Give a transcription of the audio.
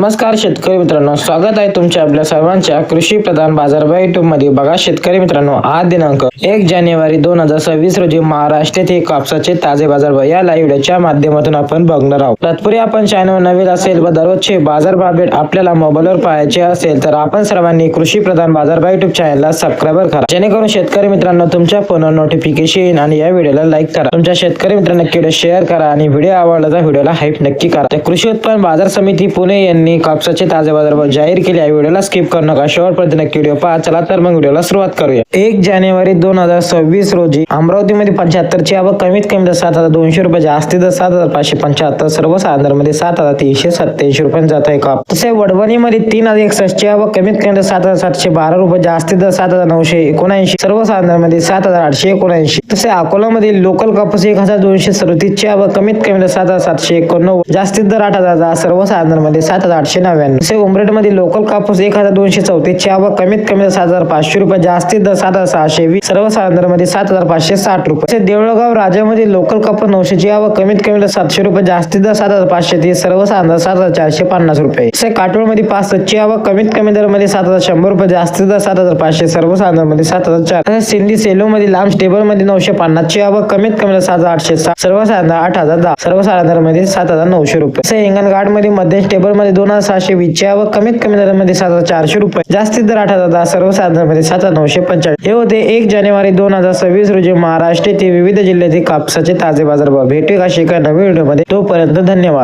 नमस्कार शेतकरी मित्रांनो स्वागत आहे तुमच्या आपल्या सर्वांच्या कृषी प्रधान बाजारभाव युट्यूबमध्ये. बघा शेतकरी मित्रांनो आज दिनांक एक जानेवारी दोन हजार सव्वीस रोजी महाराष्ट्रातील कापसाचे ताजे बाजारभाव या लाईव्ह व्हिडिओच्या माध्यमातून आपण बघणार आहोत. तत्पूर्वी आपण चॅनल नवीन असेल व दररोजचे बाजारभाव भेट आपल्याला मोबाईलवर पाहायचे असेल तर आपण सर्वांनी कृषी प्रधान बाजारभाव युट्यूब चॅनलला सबस्क्राईब करा. जेणेकरून शेतकरी मित्रांनो तुमच्या फोनवर नोटिफिकेशन येईल आणि या व्हिडिओला लाईक करा. तुमच्या शेतकरी मित्रांना व्हिडिओ शेअर करा आणि व्हिडिओ आवडला तर व्हिडिओला हाईप नक्की करा. कृषी उत्पन्न बाजार समिती पुणे यांनी कापसाचे ताजे बाजारभाव जाहीर केले आहे. व्हिडिओला स्किप करू नका. शेवटपर्यंत नक्की व्हिडिओ पहा. चला तर मग व्हिडिओला सुरुवात करूया. एक जानेवारी दोन हजार सव्वीस रोजी अमरावतीमध्ये पंच्याहत्तरची आवक कमीत कमी दर सात हजार दोनशे रुपये जास्ती दर सात हजार पाचशे पंच्याहत्तर सर्वसाधारणमध्ये सात हजार तीनशे सत्याऐंशी रुपये जात आहे काप. तसे वडवणीमध्ये तीन हजार एकसष्टची आवक कमीत कमी दर सात हजार सातशे बारा रुपये जास्तीत जास्त सात हजार नऊशे एकोणऐंशी सर्वसाधारणमध्ये सात हजार आठशे एकोणऐंशी. तसे अकोलामध्ये लोकल कापूस एक हजार दोनशे सदतीसची आवक कमीत कमी दर सात हजार सातशे एकोणनव्वद जास्तीत दर आठ हजार दहा सर्वसाधारणमध्ये सात हजार आठशे नव्याण्णव. तसे उमरेडमध्ये लोकल कापूस एक हजार दोनशे चौतीस ची व कमीत कमी सात हजार पाचशे रुपये जास्तीत दर सात हजार सहाशे वीस. सर्वसाधारणमध्ये सात हजार पाचशे साठ रुपये. तसे देवळगाव राज्यामध्ये लोकल कापूस नऊशे ची व कमीत कमी सातशे रुपये जास्तीत दर सात हजार पाचशे तीस. सर्वसाधारण सात हजार चारशे पन्नास रुपये. तसे काटोळमध्ये पाच ची व कमीत कमी दरमध्ये सात हजार शंभर रुपये जास्तीत दर सात हजार पाचशे. सर्वसाधारणमध्ये सात हजार चार. तसेच सिंधी सेलो मध्ये लांब स्टेबलमध्ये नऊशे पन्नास ची व कमीत कमी सात हजार आठशे सात सर्वसाधारण आठ हजार दहा. सर्वसाधारणमध्ये सात हजार नऊशे रुपये. तसे हिंगणघाटमध्ये मध्यम स्टेबलमध्ये दोन पन्नास सहाशे वीसच्या व कमीत कमी दरामध्ये सात हजार चारशे रुपये. जास्तीत दर आठ हजार दहा सर्वसाधारण सात हजार नऊशे पंचाळीस. हे होते एक जानेवारी दोन हजार सव्वीस रोजी महाराष्ट्रातील विविध जिल्ह्यातील कापसाचे ताजे बाजारभाव भेटू का शिका नवीन व्हिडिओमध्ये. तोपर्यंत धन्यवाद.